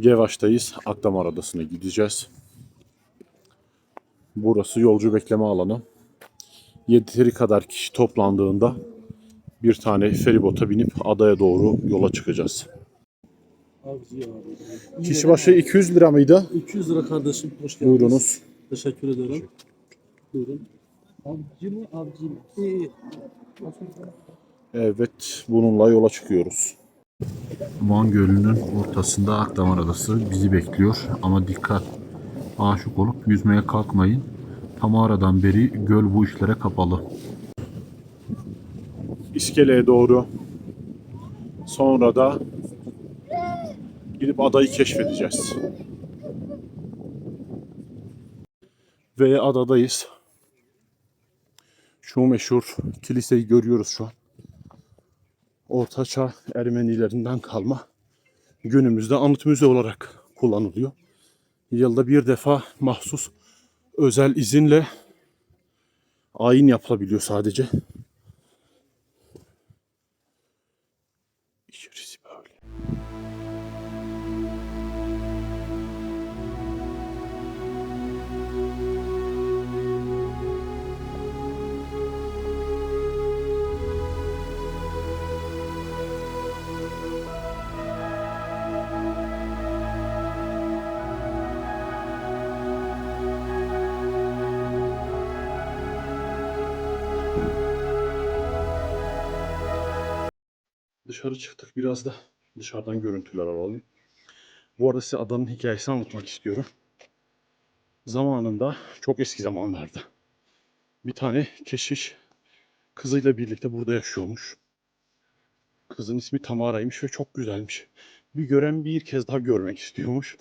Gevaş'tayız. Akdamar Adası'na gideceğiz. Burası yolcu bekleme alanı. Yeteri kadar kişi toplandığında bir tane feribota binip adaya doğru yola çıkacağız. Ya abi. Kişi başı 200 lira mıydı? 200 lira kardeşim. Hoş geldiniz. Buyurunuz. Teşekkür ederim. Buyurun. Abici mi? Abici mi? İyi iyi. Evet, bununla yola çıkıyoruz. Van Gölü'nün ortasında Akdamar Adası bizi bekliyor. Ama dikkat, aşık olup yüzmeye kalkmayın. Tamara'dan beri göl bu işlere kapalı. İskeleye doğru. Sonra da gidip adayı keşfedeceğiz. Ve adadayız. Şu meşhur kiliseyi görüyoruz şu an. Ortaçağ Ermenilerinden kalma günümüzde anıt müze olarak kullanılıyor. Yılda bir defa mahsus özel izinle ayin yapılabiliyor sadece. Dışarı çıktık biraz da dışarıdan görüntüler alalım. Bu arada size adanın hikayesini anlatmak istiyorum. Zamanında çok eski zamanlarda bir tane keşiş kızıyla birlikte burada yaşıyormuş. Kızın ismi Tamara'ymış ve çok güzelmiş. Bir gören bir kez daha görmek istiyormuş.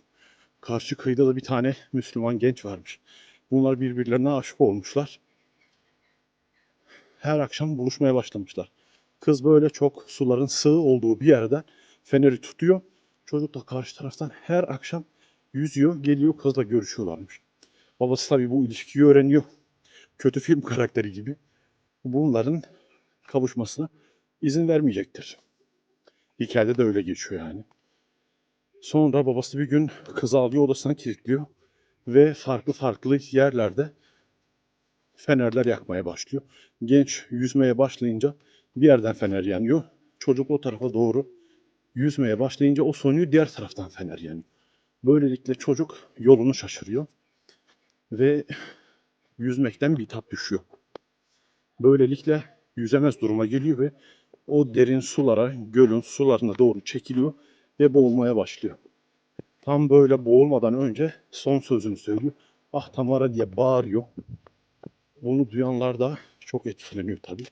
Karşı kıyıda da bir tane Müslüman genç varmış. Bunlar birbirlerine aşık olmuşlar. Her akşam buluşmaya başlamışlar. Kız böyle çok suların sığ olduğu bir yerden feneri tutuyor. Çocuk da karşı taraftan her akşam yüzüyor, geliyor kızla görüşüyorlarmış. Babası tabii bu ilişkiyi öğreniyor. Kötü film karakteri gibi. Bunların kavuşmasına izin vermeyecektir. Hikayede de öyle geçiyor yani. Sonra babası bir gün kızı alıyor odasına kilitliyor ve farklı farklı yerlerde fenerler yakmaya başlıyor. Genç yüzmeye başlayınca bir yerden fener yanıyor. Çocuk o tarafa doğru yüzmeye başlayınca o sönüyor diğer taraftan fener yanıyor. Böylelikle çocuk yolunu şaşırıyor ve yüzmekten bitap düşüyor. Böylelikle yüzemez duruma geliyor ve o derin sulara, gölün sularına doğru çekiliyor ve boğulmaya başlıyor. Tam böyle boğulmadan önce son sözünü söylüyor. Ah Tamara diye bağırıyor. Bunu duyanlar da çok etkileniyor tabii.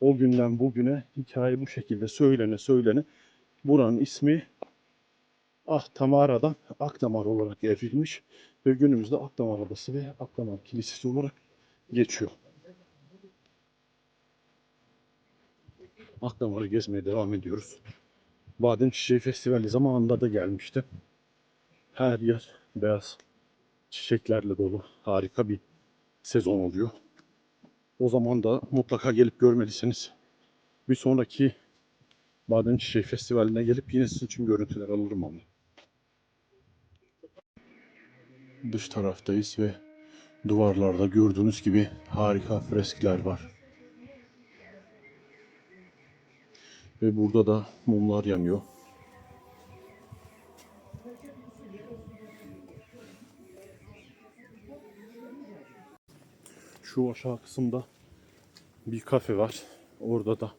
O günden bugüne hikaye bu şekilde söylene söylene buranın ismi Ah Tamara'dan Akdamar olarak evrilmiş ve günümüzde Akdamar Adası ve Akdamar Kilisesi olarak geçiyor. Akdamar'ı gezmeye devam ediyoruz. Badem Çiçeği Festivali zamanında da gelmişti. Her yer beyaz çiçeklerle dolu. Harika bir sezon oluyor. O zaman da mutlaka gelip görmeliyseniz bir sonraki Badem Çiçeği Festivali'ne gelip yine sizin için görüntüler alırım ama. Dış taraftayız ve duvarlarda gördüğünüz gibi harika freskler var. Ve burada da mumlar yanıyor. Şu aşağı kısımda bir kafe var. Orada da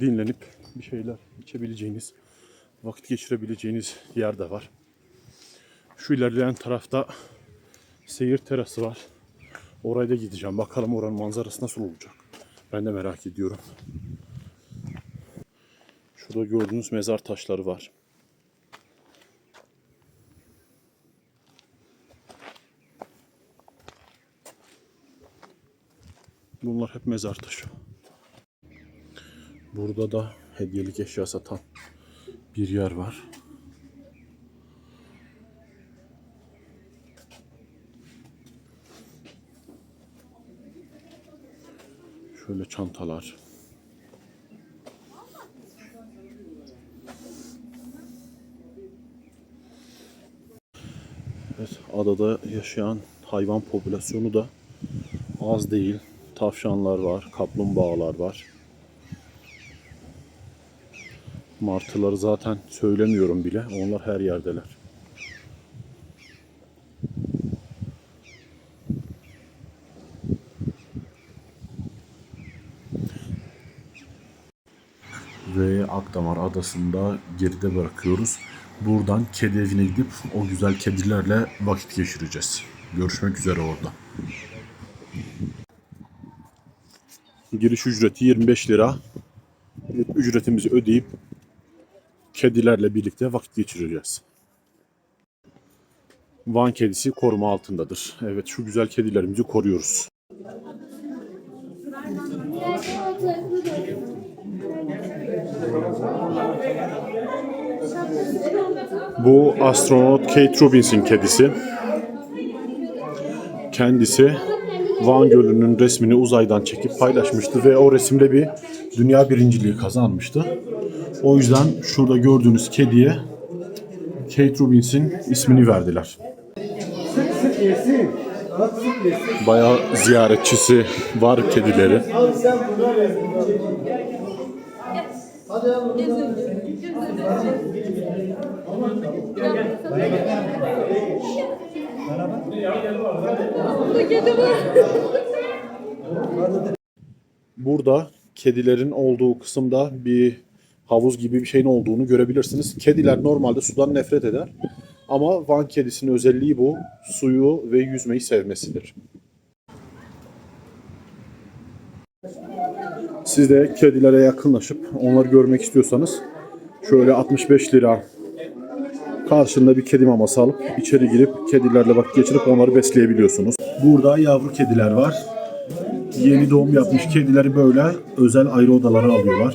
dinlenip bir şeyler içebileceğiniz, vakit geçirebileceğiniz yer de var. Şu ilerleyen tarafta seyir terası var. Oraya da gideceğim. Bakalım oranın manzarası nasıl olacak. Ben de merak ediyorum. Şurada gördüğünüz mezar taşları var. Bunlar hep mezar taşı. Burada da hediyelik eşya satan bir yer var. Şöyle çantalar. Evet, adada yaşayan hayvan popülasyonu da az değil. Tavşanlar var, kaplumbağalar var. Martıları zaten söylemiyorum bile. Onlar her yerdeler. Ve Akdamar Adası'nda geride bırakıyoruz. Buradan kedi evine gidip o güzel kedilerle vakit geçireceğiz. Görüşmek üzere orada. Giriş ücreti 25 lira. Ücretimizi ödeyip kedilerle birlikte vakit geçireceğiz. Van kedisi koruma altındadır. Evet şu güzel kedilerimizi koruyoruz. Bu astronot Kate Robins'in kedisi. Kendisi Van Gölü'nün resmini uzaydan çekip paylaşmıştı ve o resimde bir dünya birinciliği kazanmıştı. O yüzden şurada gördüğünüz kediye Kate Robins'in ismini verdiler. Bayağı ziyaretçisi var kedileri. Hadi al bunu. Burada kedilerin olduğu kısımda bir havuz gibi bir şeyin olduğunu görebilirsiniz. Kediler normalde sudan nefret eder. Ama Van kedisinin özelliği bu. Suyu ve yüzmeyi sevmesidir. Siz de kedilere yakınlaşıp onları görmek istiyorsanız şöyle 65 lira karşında bir kedi maması alıp içeri girip kedilerle vakit geçirip onları besleyebiliyorsunuz. Burada yavru kediler var. Yeni doğum yapmış kedileri böyle özel ayrı odalara alıyorlar.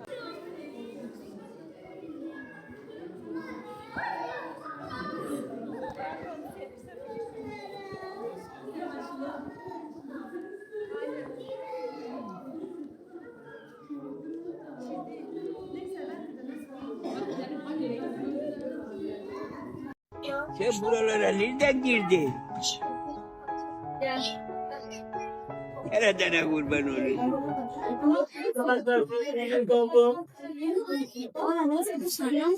Sen buralara nereden girdin? Nereden kurban olayım? Ona nasıl dışarıdan